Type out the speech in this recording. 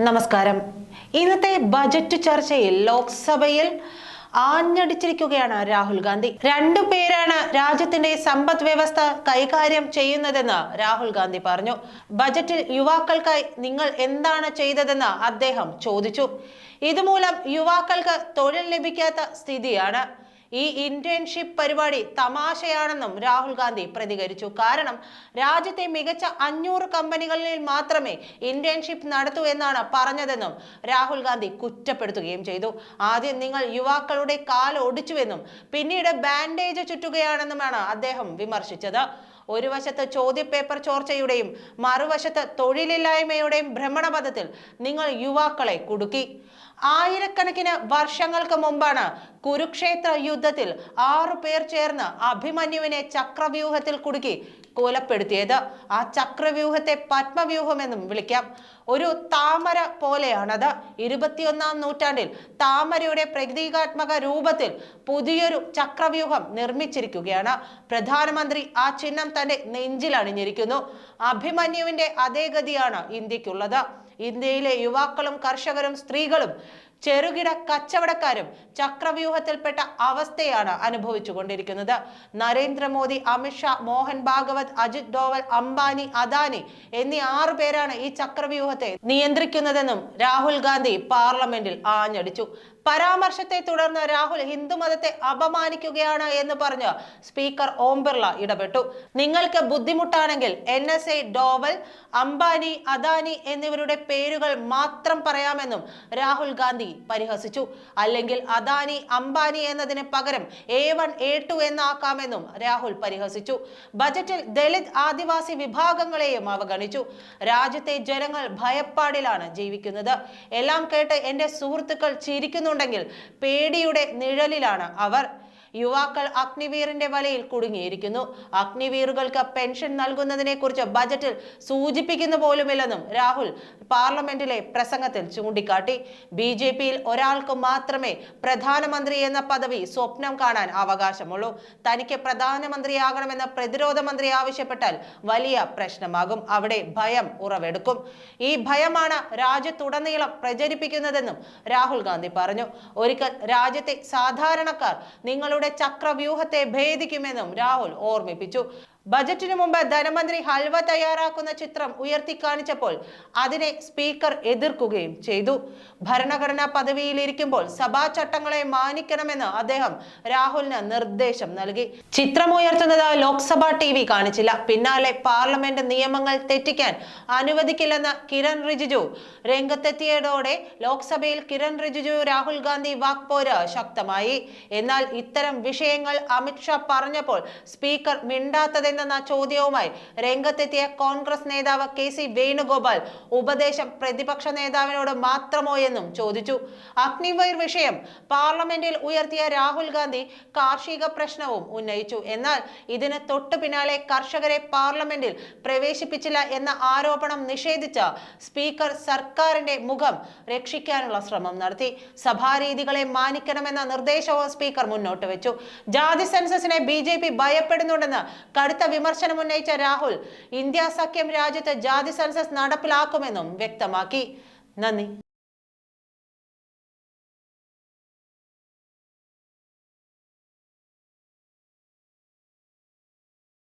നമസ്കാരം. ഇന്നത്തെ ബജറ്റ് ചർച്ചയിൽ ലോക്സഭയിൽ ആഞ്ഞടിച്ചിരിക്കുകയാണ് രാഹുൽ ഗാന്ധി. രണ്ടു പേരാണ് രാജ്യത്തിന്റെ സമ്പദ് വ്യവസ്ഥ കൈകാര്യം ചെയ്യുന്നതെന്ന് രാഹുൽ ഗാന്ധി പറഞ്ഞു. ബജറ്റിൽ യുവാക്കൾക്കായി നിങ്ങൾ എന്താണ് ചെയ്തതെന്ന് അദ്ദേഹം ചോദിച്ചു. ഇതുമൂലം യുവാക്കൾക്ക് തൊഴിൽ ലഭിക്കാത്ത സ്ഥിതിയാണ്. ഈ ഇന്റേൺഷിപ്പ് പരിപാടി തമാശയാണെന്നും രാഹുൽ ഗാന്ധി പ്രതികരിച്ചു. കാരണം രാജ്യത്തെ മികച്ച അഞ്ഞൂറ് കമ്പനികളിൽ മാത്രമേ ഇന്റേൺഷിപ്പ് നടത്തൂ എന്നാണ് പറഞ്ഞതെന്നും രാഹുൽ ഗാന്ധി കുറ്റപ്പെടുത്തുകയും ചെയ്തു. ആദ്യം നിങ്ങൾ യുവാക്കളുടെ കാൽ ഒടിച്ചുവെന്നും പിന്നീട് ബാൻഡേജ് ചുറ്റുകയാണെന്നുമാണ് അദ്ദേഹം വിമർശിച്ചത്. ഒരു വശത്ത് ചോദ്യപേപ്പർ ചോർച്ചയുടെയും മറുവശത്ത് തൊഴിലില്ലായ്മയുടെയും ഭ്രമണപഥത്തിൽ നിങ്ങൾ യുവാക്കളെ കുടുക്കി. ആയിരക്കണക്കിന് വർഷങ്ങൾക്ക് മുമ്പാണ് കുരുക്ഷേത്ര യുദ്ധത്തിൽ ആറു പേർ ചേർന്ന് അഭിമന്യുവിനെ ചക്രവ്യൂഹത്തിൽ കുടുക്കി കൊലപ്പെടുത്തിയത്. ആ ചക്രവ്യൂഹത്തെ പത്മവ്യൂഹം എന്നും വിളിക്കാം. ഒരു താമര പോലെയാണത്. ഇരുപത്തിയൊന്നാം നൂറ്റാണ്ടിൽ താമരയുടെ പ്രതീകാത്മക രൂപത്തിൽ പുതിയൊരു ചക്രവ്യൂഹം നിർമ്മിച്ചിരിക്കുകയാണ്. പ്രധാനമന്ത്രി ആ ചിഹ്നം തന്റെ നെഞ്ചിൽ അണിഞ്ഞിരിക്കുന്നു. അഭിമന്യുവിന്റെ അതേ ഗതിയാണ് ഇന്ത്യക്കുള്ളത്. ഇന്ത്യയിലെ യുവാക്കളും കർഷകരും സ്ത്രീകളും ചെറുകിട കച്ചവടക്കാരും ചക്രവ്യൂഹത്തിൽപ്പെട്ട അവസ്ഥയാണ് അനുഭവിച്ചു കൊണ്ടിരിക്കുന്നത് നരേന്ദ്രമോദി അമിത്ഷാ മോഹൻ ഭാഗവത് അജിത് ഡോവൽ അംബാനി അദാനി എന്നീ ആറു പേരാണ് ഈ ചക്രവ്യൂഹത്തെ നിയന്ത്രിക്കുന്നതെന്നും രാഹുൽ ഗാന്ധി പാർലമെന്റിൽ ആഞ്ഞടിച്ചു. പരാമർശത്തെ തുടർന്ന് രാഹുൽ ഹിന്ദുമതത്തെ അപമാനിക്കുകയാണ് എന്ന് പറഞ്ഞ് സ്പീക്കർ ഓം ബിർള ഇടപെട്ടു. നിങ്ങൾക്ക് ബുദ്ധിമുട്ടാണെങ്കിൽ N S A Doval Ambani Adani എന്നിവരുടെ പേരുകൾ മാത്രം പറയാമെന്നും രാഹുൽ ഗാന്ധി പരിഹസിച്ചു. അല്ലെങ്കിൽ അദാനി അംബാനി എന്നതിന് പകരം എ വൺ എ ടു എന്നാക്കാമെന്നും രാഹുൽ പരിഹസിച്ചു. ബജറ്റിൽ ദളിത് ആദിവാസി വിഭാഗങ്ങളെയും അവഗണിച്ചു. രാജ്യത്തെ ജനങ്ങൾ ഭയപ്പാടിലാണ് ജീവിക്കുന്നത്. എല്ലാം കേട്ട് എന്റെ സുഹൃത്തുക്കൾ ചിരിക്കുന്നുണ്ടെങ്കിൽ പേടിയുടെ നിഴലിലാണ് അവർ. യുവാക്കൾ അഗ്നിവീറിന്റെ വലയിൽ കുടുങ്ങിയിരിക്കുന്നു. അഗ്നിവീറുകൾക്ക് പെൻഷൻ നൽകുന്നതിനെ കുറിച്ച് ബജറ്റിൽ സൂചിപ്പിക്കുന്ന പോലുമില്ലെന്നും രാഹുൽ പാർലമെന്റിലെ പ്രസംഗത്തിൽ ചൂണ്ടിക്കാട്ടി. ബി ജെ പിയിൽ ഒരാൾക്ക് മാത്രമേ പ്രധാനമന്ത്രി എന്ന പദവി സ്വപ്നം കാണാൻ അവകാശമുള്ളൂ. തനിക്ക് പ്രധാനമന്ത്രിയാകണമെന്ന് പ്രതിരോധ മന്ത്രി ആവശ്യപ്പെട്ടാൽ വലിയ പ്രശ്നമാകും. അവിടെ ഭയം ഉറവെടുക്കും. ഈ ഭയമാണ് രാജ്യത്തുടനീളം പ്രചരിപ്പിക്കുന്നതെന്നും രാഹുൽ ഗാന്ധി പറഞ്ഞു. ഒരിക്കൽ രാജ്യത്തെ സാധാരണക്കാർ നിങ്ങളുടെ ചക്രവ്യൂഹത്തെ ഭേദിക്കുമെന്നും രാഹുൽ ഓർമ്മിപ്പിച്ചു. ബജറ്റിനു മുമ്പ് ധനമന്ത്രി ഹൽവ തയ്യാറാക്കുന്ന ചിത്രം ഉയർത്തി കാണിച്ചപ്പോൾ അതിനെ സ്പീക്കർ എതിർക്കുകയും ചെയ്തു. ഭരണഘടനാ പദവിയിലിരിക്കുമ്പോൾ സഭാ ചട്ടങ്ങളെ മാനിക്കണമെന്ന് അദ്ദേഹം രാഹുലിന് നിർദ്ദേശം നൽകി. ചിത്രം ഉയർത്തുന്നത് ലോക്സഭാ ടി കാണിച്ചില്ല. പിന്നാലെ പാർലമെന്റ് നിയമങ്ങൾ തെറ്റിക്കാൻ അനുവദിക്കില്ലെന്ന് കിരൺ റിജിജു. രംഗത്തെത്തിയതോടെ ലോക്സഭയിൽ കിരൺ റിജിജു രാഹുൽ ഗാന്ധി വാക്പോര് ശക്തമായി. എന്നാൽ ഇത്തരം വിഷയങ്ങൾ അമിത്ഷാ പറഞ്ഞപ്പോൾ സ്പീക്കർ മിണ്ടാത്തതെന്ന ചോദ്യവുമായി രംഗത്തെത്തിയ കോൺഗ്രസ് നേതാവ് കെ സി വേണുഗോപാൽ ഉപദേശം പ്രതിപക്ഷ നേതാവിനോട് മാത്രമോ എന്നും ചോദിച്ചു. അഗ്നിവൈർ വിഷയം പാർലമെന്റിൽ ഉയർത്തിയ രാഹുൽ ഗാന്ധി കാർഷിക പ്രശ്നവും ഉന്നയിച്ചു. എന്നാൽ ഇതിന് തൊട്ടു പിന്നാലെ കർഷകരെ പാർലമെന്റിൽ പ്രവേശിപ്പിച്ചില്ല എന്ന ആരോപണം നിഷേധിച്ച സ്പീക്കർ സർക്കാരിന്റെ മുഖം രക്ഷിക്കാനുള്ള ശ്രമം നടത്തി. സഭാരീതികളെ മാനിക്കണമെന്ന നിർദ്ദേശവും സ്പീക്കർ മുന്നോട്ട് വെച്ചു. ജാതി സെൻസസിനെ ബി ഭയപ്പെടുന്നുണ്ടെന്ന് കടുത്ത വിമർശനം ഉന്നയിച്ച രാഹുൽ ഇന്ത്യ സഖ്യം രാജ്യത്ത് ജാതി സെൻസസ് നടപ്പിലാക്കുമെന്നും വ്യക്തമാക്കി. നന്ദി.